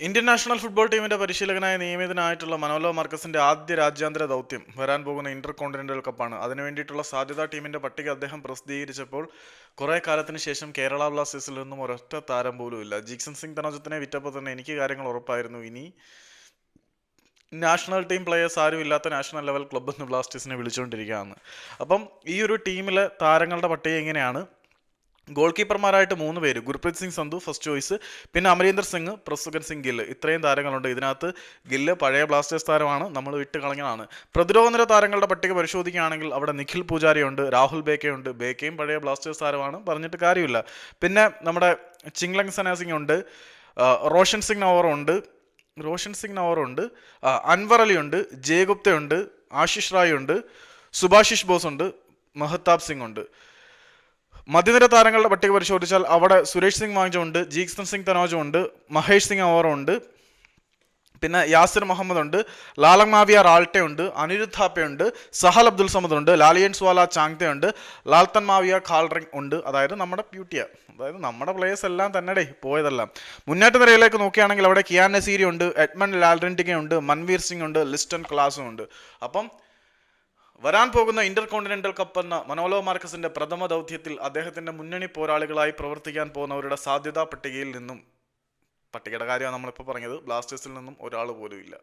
Indian national football ടീമിന്റെ പരിശീലകനായി നിയമിതനായിട്ടുള്ള Manolo മാർക്കസിന്റെ ആദ്യ രാജ്യാന്തര ദൗത്യം വരാൻ പോകുന്ന ഇന്റർ കോണ്ടിനെന്റൽ കപ്പാണ്. അതിനു വേണ്ടിയിട്ടുള്ള സാധ്യതാ ടീമിന്റെ പട്ടിക അദ്ദേഹം പ്രസിദ്ധീകരിച്ചപ്പോൾ കുറെ കാലത്തിന് ശേഷം കേരള ബ്ലാസ്റ്റേഴ്സിൽ നിന്നും ഒരൊറ്റ താരം പോലും ഇല്ല. ജീക്സൺ സിംഗ് തനോജത്തിനെ വിറ്റപ്പോൾ തന്നെ എനിക്ക് കാര്യങ്ങൾ ഉറപ്പായിരുന്നു. ഇനി നാഷണൽ ടീം പ്ലേയേഴ്സ് ആരും ഇല്ലാത്ത നാഷണൽ ലെവൽ ക്ലബ്ബ് എന്ന് ബ്ലാസ്റ്റേഴ്സിനെ വിളിച്ചുകൊണ്ടിരിക്കുകയാണ്. അപ്പം ഈ ഒരു ടീമിലെ താരങ്ങളുടെ പട്ടിക എങ്ങനെയാണ്? ഗോൾ കീപ്പർമാരായിട്ട് മൂന്ന് പേര്. Gurpreet Singh Sandhu first choice. പിന്നെ അമരീന്ദർ സിംഗ് പ്രസുഗൻ സിംഗ് ഗില്ല്. ഇത്രയും താരങ്ങളുണ്ട്. ഇതിനകത്ത് ഗില്ല് പഴയ ബ്ലാസ്റ്റേഴ്സ് താരമാണ്. നമ്മൾ വിട്ട് കളഞ്ഞതാണ്. പ്രതിരോധ നിര താരങ്ങളുടെ പട്ടിക പരിശോധിക്കുകയാണെങ്കിൽ അവിടെ നിഖിൽ പൂജാരിയുണ്ട് രാഹുൽ ബേക്കയുണ്ട്. ബേക്കയും പഴയ ബ്ലാസ്റ്റേഴ്സ് താരമാണ്. പറഞ്ഞിട്ട് കാര്യമില്ല. പിന്നെ നമ്മുടെ ചിങ്ലങ് സനാ സിംഗ് ഉണ്ട് റോഷൻ സിംഗ് നവറുണ്ട് റോഷൻ സിംഗ് നവറുണ്ട് അൻവർ അലി ഉണ്ട് ജയഗുപ്തയുണ്ട് ആശിഷ് റായ് ഉണ്ട് സുഭാഷിഷ് ബോസ് ഉണ്ട് മഹത്താബ് സിംഗ് ഉണ്ട് മധ്യനിര താരങ്ങളുടെ പട്ടിക പരിശോധിച്ചാൽ അവിടെ സുരേഷ് സിംഗ് വാങ്ജുണ്ട് ജീക്സൺ സിംഗ് തനോജോ ഉണ്ട് മഹേഷ് സിംഗ് അവറോ ഉണ്ട് പിന്നെ യാസിർ മുഹമ്മദ് ഉണ്ട് ലാലങ് മാവിയ റാൾട്ടെ ഉണ്ട് അനിരുദ്ധ് ഉണ്ട് സഹൽ അബ്ദുൽ സമദ് ഉണ്ട് ലാലിയൻ സ്വാല ചാങ്തെ ഉണ്ട് ലാൽത്തൻ മാവിയ ഖാൽറിംഗ് ഉണ്ട് അതായത് നമ്മുടെ പ്യൂട്ടിയ അതായത് നമ്മുടെ പ്ലേയേഴ്സ് എല്ലാം തന്നെ പോയതെല്ലാം. മുന്നേറ്റ നിരയിലേക്ക് നോക്കുകയാണെങ്കിൽ അവിടെ കിയാൻ നസീരി ഉണ്ട് എഡ്മണ്ട് ലാൽഡ്രിന്റിഗ ഉണ്ട് മൻവീർ സിംഗ് ഉണ്ട് ലിസ്റ്റൺ ക്ലാസും ഉണ്ട്. അപ്പം വരാൻ പോകുന്ന ഇന്റർ കോണ്ടിനെന്റൽ കപ്പ് എന്ന മനോലോ മാർക്കസിന്റെ പ്രഥമ ദൗത്യത്തിൽ അദ്ദേഹത്തിന്റെ മുന്നണി പോരാളികളായി പ്രവർത്തിക്കാൻ പോകുന്നവരുടെ സാധ്യതാ പട്ടികയിൽ നിന്നും പട്ടികയുടെ കാര്യമാണ് നമ്മളിപ്പോൾ പറഞ്ഞത്. ബ്ലാസ്റ്റേഴ്സിൽ നിന്നും ഒരാൾ പോലും ഇല്ല.